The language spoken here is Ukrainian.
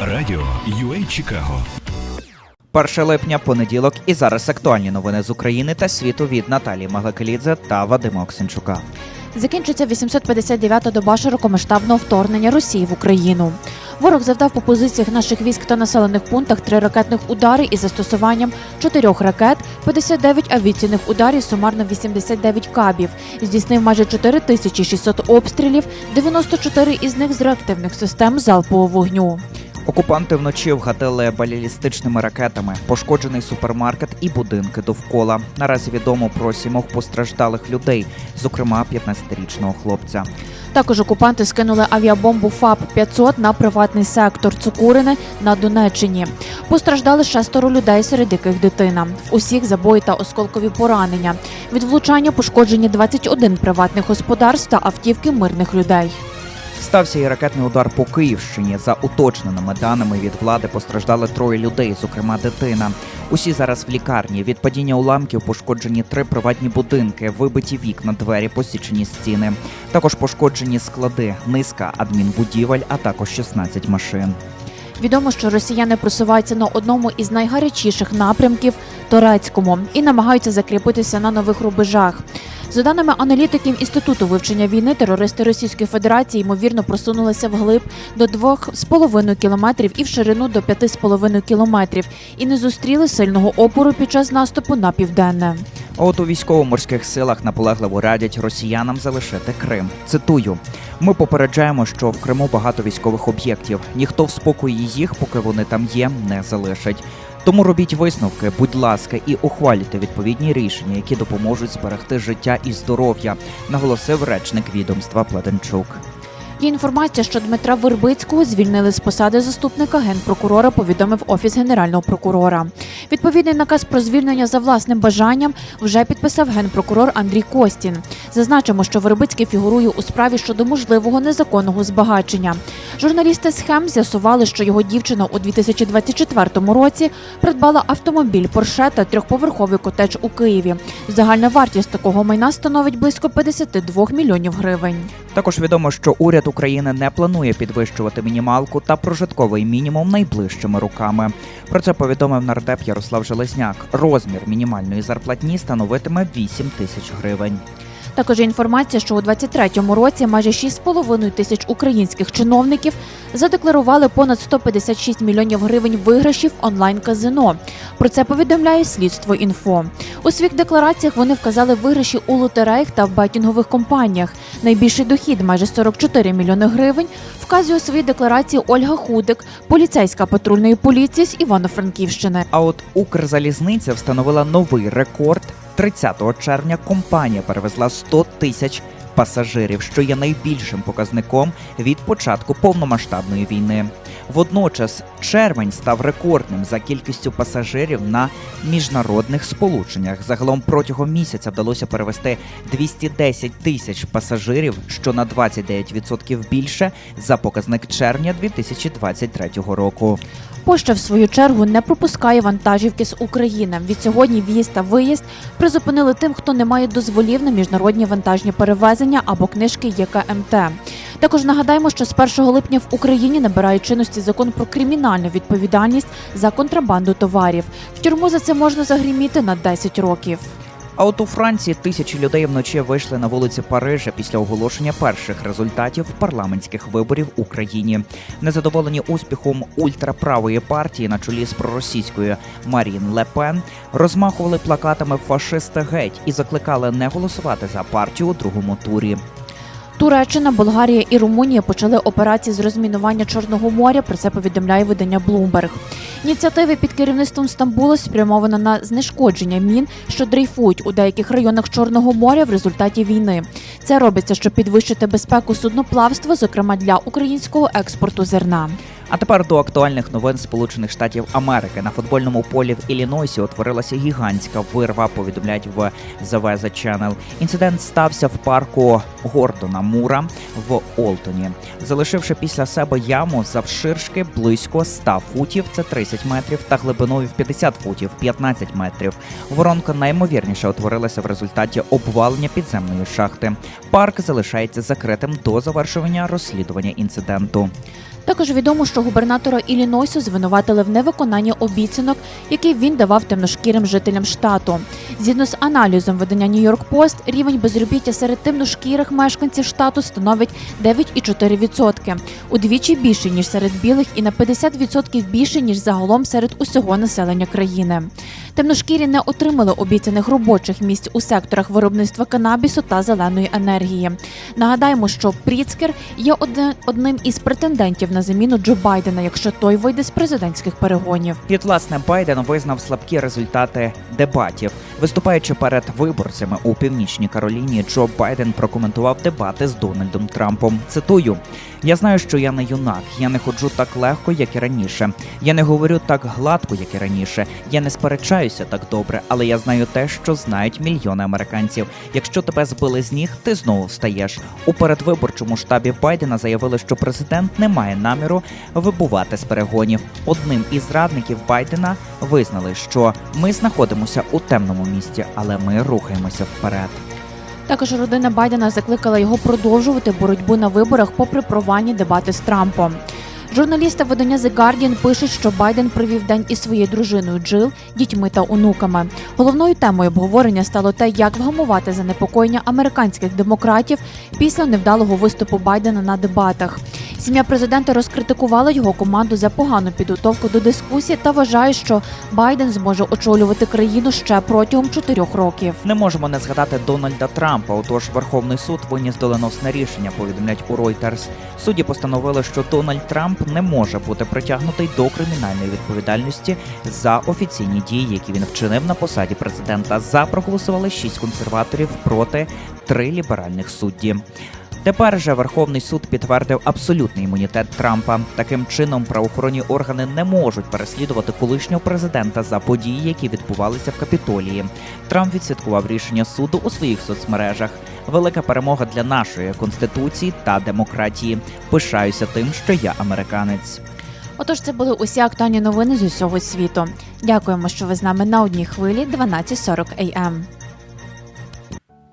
Радіо UA Чикаго. 1 липня, понеділок, і зараз актуальні новини з України та світу від Наталії Маглакелідзе та Вадима Оксенчука. Закінчиться 859-та доба широкомасштабного вторгнення Росії в Україну. Ворог завдав по позиціях наших військ та населених пунктах три ракетних удари із застосуванням чотирьох ракет, 59 авіаційних ударів, сумарно 89 кабів. Здійснив майже 4600 обстрілів, 94 із них з реактивних систем залпового вогню. Окупанти вночі вгатили балістичними ракетами, пошкоджений супермаркет і будинки довкола. Наразі відомо про сімох постраждалих людей, зокрема 15-річного хлопця. Також окупанти скинули авіабомбу ФАП-500 на приватний сектор Цукурине на Донеччині. Постраждали шестеро людей, серед яких дитина. Усіх забої та осколкові поранення. Від влучання пошкоджені 21 приватних господарств та автівки мирних людей. Стався і ракетний удар по Київщині. За уточненими даними від влади постраждали троє людей, зокрема дитина. Усі зараз в лікарні. Від падіння уламків пошкоджені три приватні будинки, вибиті вікна, двері, посічені стіни. Також пошкоджені склади, низка адмінбудівель, а також 16 машин. Відомо, що росіяни просуваються на одному із найгарячіших напрямків турецькому і намагаються закріпитися на нових рубежах. За даними аналітиків інституту вивчення війни, терористи Російської Федерації ймовірно просунулися вглиб до 2,5 кілометрів і в ширину до 5,5 кілометрів і не зустріли сильного опору під час наступу на південне. А от у військово-морських силах наполегливо радять росіянам залишити Крим. Цитую: ми попереджаємо, що в Криму багато військових об'єктів. Ніхто в спокої їх, поки вони там є, не залишить. Тому робіть висновки, будь ласка, і ухвалюйте відповідні рішення, які допоможуть зберегти життя і здоров'я, наголосив речник відомства Плетенчук. Інформація, що Дмитра Вербицького звільнили з посади заступника генпрокурора, повідомив офіс генерального прокурора. Відповідний наказ про звільнення за власним бажанням вже підписав генпрокурор Андрій Костін. Зазначимо, що Вербицький фігурує у справі щодо можливого незаконного збагачення. Журналісти схем з'ясували, що його дівчина у 2024 році придбала автомобіль Порше та трьохповерховий котедж у Києві. Загальна вартість такого майна становить близько 52 мільйонів гривень. Також відомо, що уряд України не планує підвищувати мінімалку та прожитковий мінімум найближчими роками. Про це повідомив нардеп Ярослав Железняк. Розмір мінімальної зарплатні становитиме 8 тисяч гривень. Також інформація, що у 2023 році майже 6,5 тисяч українських чиновників задекларували понад 156 мільйонів гривень виграшів онлайн-казино. Про це повідомляє слідство інфо. У своїх деклараціях вони вказали виграші у лотереях та в бетінгових компаніях. Найбільший дохід майже 44 мільйони гривень. Вказує у своїй декларації Ольга Худик, поліцейська патрульної поліції з Івано-Франківщини. А от Укрзалізниця встановила новий рекорд. 30 червня компанія перевезла 100 тисяч пасажирів, що є найбільшим показником від початку повномасштабної війни. Водночас червень став рекордним за кількістю пасажирів на міжнародних сполученнях. Загалом протягом місяця вдалося перевести 210 тисяч пасажирів, що на 29% більше за показник червня 2023 року. Польща, в свою чергу, не пропускає вантажівки з України. Від сьогодні в'їзд та виїзд призупинили тим, хто не має дозволів на міжнародні вантажні перевезення або книжки ЄКМТ. Також нагадаємо, що з 1 липня в Україні набирає чинності закон про кримінальну відповідальність за контрабанду товарів. В тюрму за це можна загріміти на 10 років. А от у Франції тисячі людей вночі вийшли на вулиці Парижа після оголошення перших результатів парламентських виборів в Україні. Незадоволені успіхом ультраправої партії на чолі з проросійською Марін Ле Пен розмахували плакатами фашисти геть і закликали не голосувати за партію у другому турі. Туреччина, Болгарія і Румунія почали операції з розмінування Чорного моря. Про це повідомляє видання Bloomberg. Ініціативи під керівництвом Стамбула спрямована на знешкодження мін, що дрейфують у деяких районах Чорного моря в результаті війни. Це робиться, щоб підвищити безпеку судноплавства, зокрема для українського експорту зерна. А тепер до актуальних новин Сполучених Штатів Америки на футбольному полі в Іллінойсі утворилася гігантська вирва. Повідомляють в The Weather Channel. Інцидент стався в парку Гордона Мура в Олтоні, залишивши після себе яму завширшки близько 100 футів, це 30 метрів, та глибиною в 50 футів, 15 метрів. Воронка наймовірніше утворилася в результаті обвалення підземної шахти. Парк залишається закритим до завершення розслідування інциденту. Також відомо, що губернатора Іллінойсу звинуватили в невиконанні обіцянок, які він давав темношкірим жителям штату. Згідно з аналізом видання Нью-Йорк Пост, рівень безробіття серед темношкірих мешканців штату становить 9,4%, удвічі більше ніж серед білих, і на 50% більше ніж загалом серед усього населення країни. Темношкірі не отримали обіцяних робочих місць у секторах виробництва канабісу та зеленої енергії. Нагадаємо, що Пріцкер є одним із претендентів на заміну Джо Байдена, якщо той вийде з президентських перегонів. І, власне, Байден визнав слабкі результати дебатів. Виступаючи перед виборцями у північній Кароліні, Джо Байден прокоментував дебати з Дональдом Трампом. Цитую: Я знаю, що я не юнак, я не ходжу так легко, як і раніше. Я не говорю так гладко, як і раніше. Я не сперечаюся так добре, але я знаю те, що знають мільйони американців. Якщо тебе збили з ніг, ти знову встаєш. У передвиборчому штабі Байдена заявили, що президент не має наміру вибувати з перегонів. Одним із радників Байдена визнали, що ми знаходимося у темному місці, але ми рухаємося вперед. Також родина Байдена закликала його продовжувати боротьбу на виборах попри провальні дебати з Трампом. Журналісти видання The Guardian пишуть, що Байден провів день із своєю дружиною Джил, дітьми та онуками. Головною темою обговорення стало те, як вгамувати занепокоєння американських демократів після невдалого виступу Байдена на дебатах. Сім'я президента розкритикувала його команду за погану підготовку до дискусії та вважає, що Байден зможе очолювати країну ще протягом чотирьох років. Не можемо не згадати Дональда Трампа. Отож, Верховний суд виніс доленосне рішення. Повідомляють у Reuters. Судді постановили, що Дональд Трамп не може бути притягнутий до кримінальної відповідальності за офіційні дії, які він вчинив на посаді президента. За проголосували шість консерваторів проти три ліберальних судді. Тепер же Верховний суд підтвердив абсолютний імунітет Трампа. Таким чином, правоохоронні органи не можуть переслідувати колишнього президента за події, які відбувалися в Капітолії. Трамп відсвяткував рішення суду у своїх соцмережах. Велика перемога для нашої конституції та демократії. Пишаюся тим, що я американець. Отож, це були усі актуальні новини з усього світу. Дякуємо, що ви з нами на одній хвилі 12.40 AM.